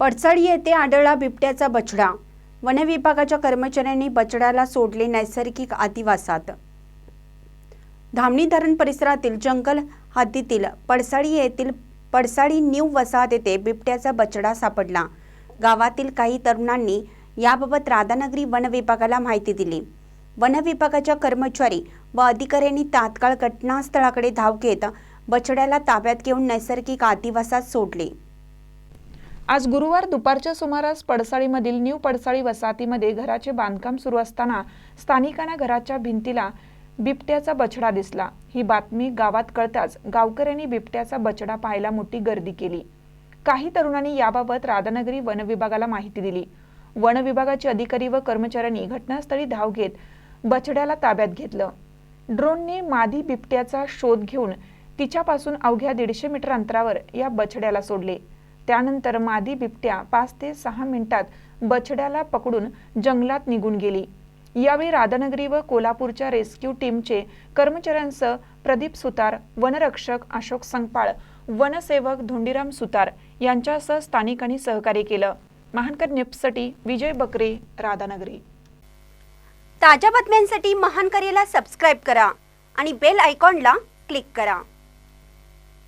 पडसाळी येथे आढळला बिबट्याचा बछडा. वनविभागाच्या कर्मचाऱ्यांनी बछड्याला सोडले नैसर्गिक आदिवासात. धामणी धरण परिसरातील जंगल हद्दीतील पडसाळी येथील पडसाळी न्यू वसाहत येथे बिबट्याचा बछडा सापडला. गावातील काही तरुणांनी याबाबत राधानगरी वन विभागाला माहिती दिली. वन विभागाच्या कर्मचारी व अधिकाऱ्यांनी तात्काळ घटनास्थळाकडे धाव घेत बछड्याला ताब्यात घेऊन नैसर्गिक आदिवासात सोडले. आज गुरुवार दुपारच्या सुमारास पडसाळीमधील न्यू पडसाळी वसाहतीमध्ये घराचे बांधकाम सुरू असताना स्थानिकांना घराच्या भिंतीला बिबट्याचा बछडा दिसला. ही बातमी गावात कळताच गावकऱ्यांनी बिबट्याचा बछडा पाहायला मोठी गर्दी केली. काही तरुणांनी याबाबत राधानगरी वन विभागाला माहिती दिली. वन विभागाचे अधिकारी व कर्मचाऱ्यांनी घटनास्थळी धाव घेत बछड्याला ताब्यात घेतलं. ड्रोनने मादी बिबट्याचा शोध घेऊन तिच्यापासून अवघ्या दीडशे मीटर अंतरावर या बछड्याला सोडले. त्यानंतर मादी बिबट्या पाच ते सहा मिनिटात बछड्याला पकडून जंगलात निघून गेली. यावेळी राधानगरी व कोल्हापूरच्या रेस्क्यू टीमचे कर्मचाऱ्यांसह प्रदीप सुतार वनरक्षक अशोक संगपाळ वनसेवक धोंडीराम सुतार यांच्यासह स्थानिकांनी सहकार्य केलं. महानकर न्यूजसाठी विजय बकरे राधानगरी. ताज्या बातम्यांसाठी महान करेला सबस्क्राईब करा आणि बेल आयकॉनला क्लिक करा.